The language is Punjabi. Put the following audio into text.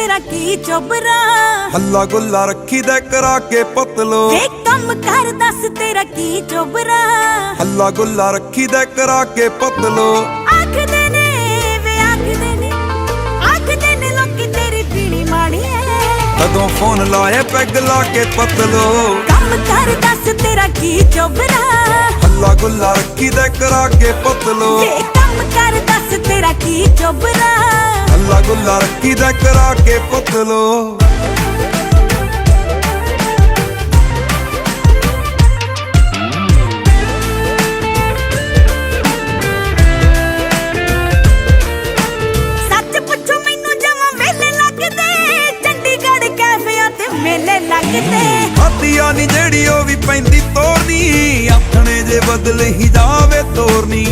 ਤੇਰਾ ਕੀ ਚੁਬਰਾ ਹੱਲਾ ਗੁੱਲਾ ਰੱਖੀ ਦਾ ਕਰਾ ਕੇ ਪਤਲੋ। ਵੇ ਕੰਮ ਕਰ ਦੱਸ ਤੇਰਾ ਕੀ ਚੁਬਰਾ ਹੱਲਾ ਗੁੱਲਾ ਰੱਖੀ ਦਾ ਕਰਾ ਕੇ ਪਤਲੋ। ਆਖਦੇ ਨੇ ਵੇ ਆਖਦੇ ਨੇ। ਆਖਦੇ ਨੇ ਲੋਕੀ ਤੇਰੀ ਪੀਣੀ ਮਾੜੀ ਐ। ਕਦੋਂ ਫੋਨ ਲਾਏ ਪੈਗ ਲਾ ਕੇ ਪਤਲੋ। ਕੰਮ ਕਰ ਦੱਸ ਤੇਰਾ ਕੀ ਚੁਬਰਾ ਹੱਲਾ ਗੁੱਲਾ ਰੱਖੀ ਦਾ ਕਰਾ ਕੇ ਪਤਲੋ। ਵੇ ਕੰਮ ਕਰ ਦੱਸ ਤੇਰਾ ਕੀ ਚੁਬਰਾ ਹੱਲਾ ਗੁੱਲਾ ਰੱਖੀ ਦਾ ਕਰਾ ਕੇ ਪਤਲੋ ਸੱਚ ਪੁੱਛੋ ਮੈਨੂੰ ਜਮਾਂ ਵੇਲੇ ਲੱਗਦੇ ਚੰਡੀਗੜ੍ਹ ਕੈਫਿਆਂ ਤੇ ਮੇਲੇ ਲੱਗਦੇ। ਹਾਤੀਆਂ ਨੀ ਜਿਹੜੀ ਉਹ ਵੀ ਪੈਂਦੀ ਤੋਰਨੀ ਆਥਣੇ ਜੇ ਬਦਲ ਹੀ ਜਾਵੇ ਤੋਰਨੀ।